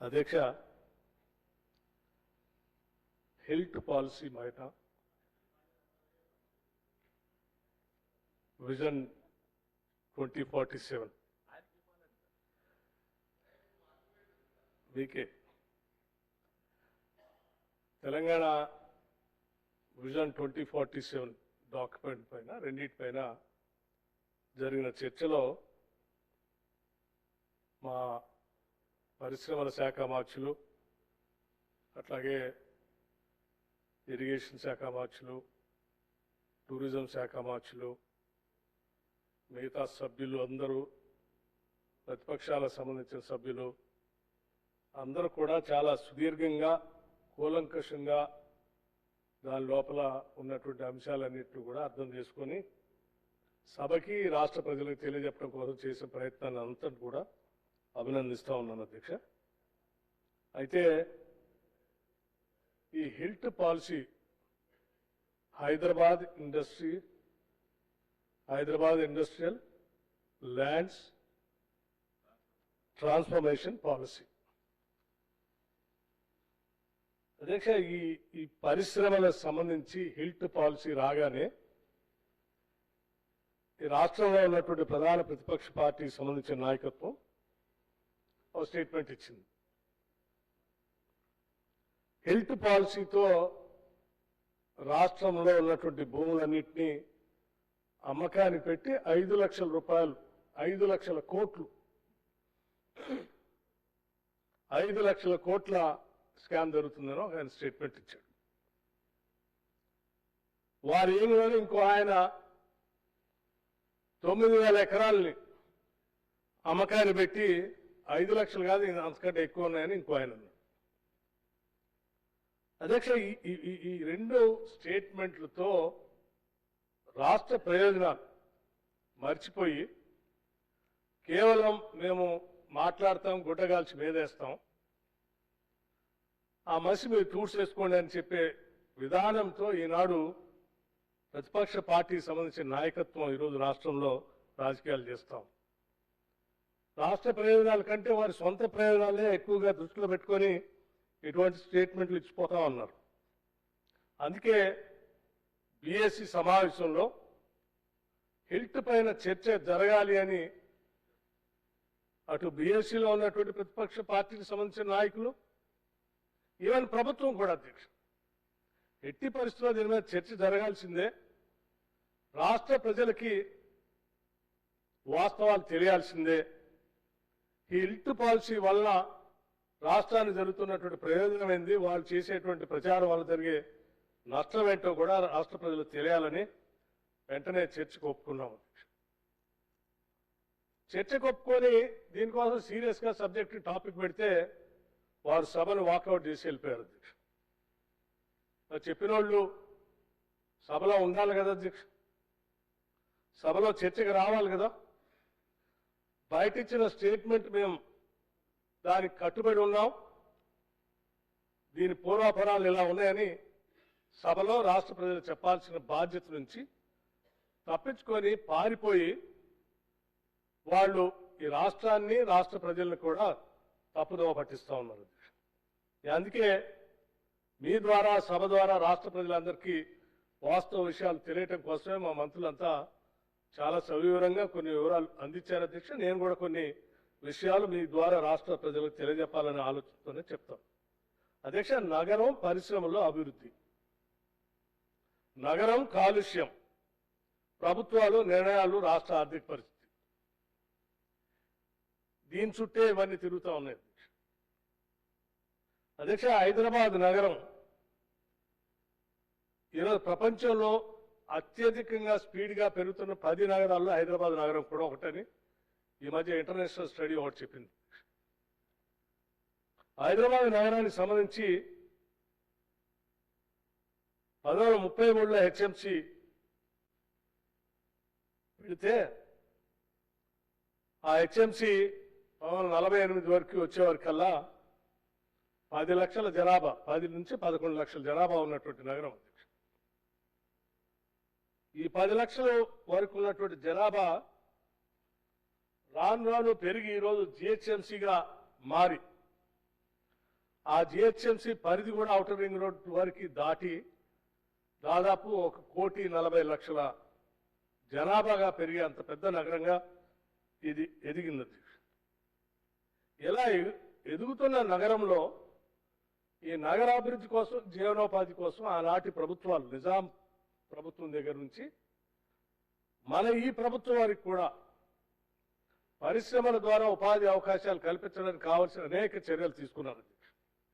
అధ్యక్ష health policy బయట vision twenty forty seven. మీకే Telangana vision twenty forty seven document పైన రెండింటిపైన జరిగిన చర్చలో మా పరిశ్రమల శాఖ మార్చులు అట్లాగే ఇరిగేషన్ శాఖ మార్చులు టూరిజం శాఖ మార్చులు మిగతా సభ్యులు అందరూ ప్రతిపక్షాలకు సంబంధించిన సభ్యులు అందరూ కూడా చాలా సుదీర్ఘంగా కూలంకషంగా దాని లోపల ఉన్నటువంటి అంశాలన్నింటినీ కూడా అర్థం చేసుకొని సభకి రాష్ట్ర ప్రజలకు తెలియజెప్పడం కోసం చేసిన ప్రయత్నాన్ని అంతా కూడా అభినందిస్తూ ఉన్నాను అధ్యక్ష. అయితే ఈ health policy Hyderabad industry Hyderabad industrial lands transformation policy. అధ్యక్ష ఈ ఈ పరిశ్రమలకు సంబంధించి హిల్ట్ పాలసీ రాగానే ఈ రాష్ట్రంలో ఉన్నటువంటి ప్రధాన ప్రతిపక్ష పార్టీకి సంబంధించిన నాయకత్వం ఒక స్టేట్మెంట్ ఇచ్చింది. హెల్త్ పాలసీతో రాష్ట్రంలో ఉన్నటువంటి భూములన్నింటినీ అమ్మకానికి పెట్టి ఐదు లక్షల రూపాయలు ఐదు లక్షల కోట్లు ఐదు లక్షల కోట్ల స్కామ్ జరుగుతుందని ఒక ఆయన స్టేట్మెంట్ ఇచ్చాడు. వారు ఏమి ఇంకో ఆయన తొమ్మిది వేల ఎకరాలని అమ్మకాన్ని పెట్టి ఐదు లక్షలు కాదు ఇది అంతకంటే ఎక్కువ ఉన్నాయని ఇంకో ఆయన అన్నాడు. అధ్యక్ష ఈ- ఈ- రెండు స్టేట్మెంట్లతో రాష్ట్ర ప్రయోజనాలు మర్చిపోయి కేవలం మేము మాట్లాడతాం గుడ్డగాల్చి మీదేస్తాం ఆ మసి మీరు తూడ్చేసుకోండి అని చెప్పే విధానంతో ఈనాడు ప్రతిపక్ష పార్టీకి సంబంధించిన నాయకత్వం ఈరోజు రాష్ట్రంలో రాజకీయాలు చేస్తాం. రాష్ట్ర ప్రయోజనాల కంటే వారి సొంత ప్రయోజనాలే ఎక్కువగా దృష్టిలో పెట్టుకొని ఇటువంటి స్టేట్మెంట్లు ఇచ్చిపోతా ఉన్నారు. అందుకే బీఎస్సీ సమావేశంలో హిల్ట్ పైన చర్చ జరగాలి అని అటు బీఎస్సీలో ఉన్నటువంటి ప్రతిపక్ష పార్టీకి సంబంధించిన నాయకులు ఈవెన్ ప్రభుత్వం కూడా అధ్యక్ష. ఎట్టి పరిస్థితుల్లో దీని మీద చర్చ జరగాల్సిందే. రాష్ట్ర ప్రజలకి వాస్తవాలు తెలియాల్సిందే. ఈ హెల్త్ పాలసీ వల్ల రాష్ట్రానికి జరుగుతున్నటువంటి ప్రయోజనం ఏంది? వాళ్ళు చేసేటువంటి ప్రచారం వల్ల జరిగే నష్టం ఏంటో కూడా రాష్ట్ర ప్రజలు తెలియాలని వెంటనే చర్చకు ఒప్పుకున్నాము చర్చకు ఒప్పుకొని దీనికోసం సీరియస్గా సబ్జెక్ట్ టాపిక్ పెడితే వారు సభను వాకౌట్ చేసి వెళ్ళిపోయారు అధ్యక్ష. చెప్పిన వాళ్ళు సభలో ఉండాలి కదా అధ్యక్ష? సభలో చర్చకు రావాలి కదా? బయట ఇచ్చిన స్టేట్మెంట్ మేము దానికి కట్టుబడి ఉన్నాం. దీని పూర్వాపరాలు ఇలా ఉన్నాయని సభలో రాష్ట్ర ప్రజలు చెప్పాల్సిన బాధ్యత నుంచి తప్పించుకొని పారిపోయి వాళ్ళు ఈ రాష్ట్రాన్ని రాష్ట్ర ప్రజలను కూడా తప్పుదోవ పట్టిస్తా ఉన్నారు. అందుకే మీ ద్వారా సభ ద్వారా రాష్ట్ర ప్రజలందరికీ వాస్తవ విషయాలు తెలియటం కోసమే మా మంత్రులంతా చాలా సవివరంగా కొన్ని వివరాలు అందించారు అధ్యక్ష. నేను కూడా కొన్ని విషయాలు మీ ద్వారా రాష్ట్ర ప్రజలకు తెలియజెప్పాలనే ఆలోచనతోనే చెప్తాను. అధ్యక్ష నగరం పరిశ్రమలో అభివృద్ధి. నగరం కాలుష్యం. ప్రభుత్వాలు నిర్ణయాలు రాష్ట్ర ఆర్థిక పరిస్థితి. దీని చుట్టే ఇవన్నీ తిరుగుతూ ఉన్నాయి అధ్యక్ష. అధ్యక్ష హైదరాబాద్ నగరం. ఈరోజు ప్రపంచంలో అత్యధికంగా స్పీడ్గా పెరుగుతున్న పది నగరాల్లో హైదరాబాద్ నగరం కూడా ఒకటని ఈ మధ్య ఇంటర్నేషనల్ స్టడీ ఒకటి చెప్పింది. హైదరాబాద్ నగరానికి సంబంధించి పదహారు ముప్పై మూడులో హెచ్ఎంసి పెడితే ఆ హెచ్ఎంసి పంతొమ్మిది నలభై ఎనిమిది వరకు వచ్చేవరకల్లా పది లక్షల జనాభా పది నుంచి పదకొండు లక్షల జనాభా ఉన్నటువంటి నగరం ఈ పది లక్షల వరకు ఉన్నటువంటి జనాభా రాను రాను పెరిగి ఈరోజు జిహెచ్ఎంసీగా మారి ఆ జిహెచ్ఎంసీ పరిధి కూడా అవుటర్ రింగ్ రోడ్ వరకు దాటి దాదాపు ఒక కోటి నలభై లక్షల జనాభాగా పెరిగే అంత పెద్ద నగరంగా ఇది ఎదిగింది ఇలా ఎదుగుతున్న నగరంలో ఈ నగరాభివృద్ధి కోసం జీవనోపాధి కోసం ఆనాటి ప్రభుత్వాలు నిజాం ప్రభుత్వం దగ్గర నుంచి. మన ఈ ప్రభుత్వం వారికి కూడా పరిశ్రమల ద్వారా ఉపాధి అవకాశాలు కల్పించడానికి కావాల్సిన అనేక చర్యలు తీసుకున్నారండి.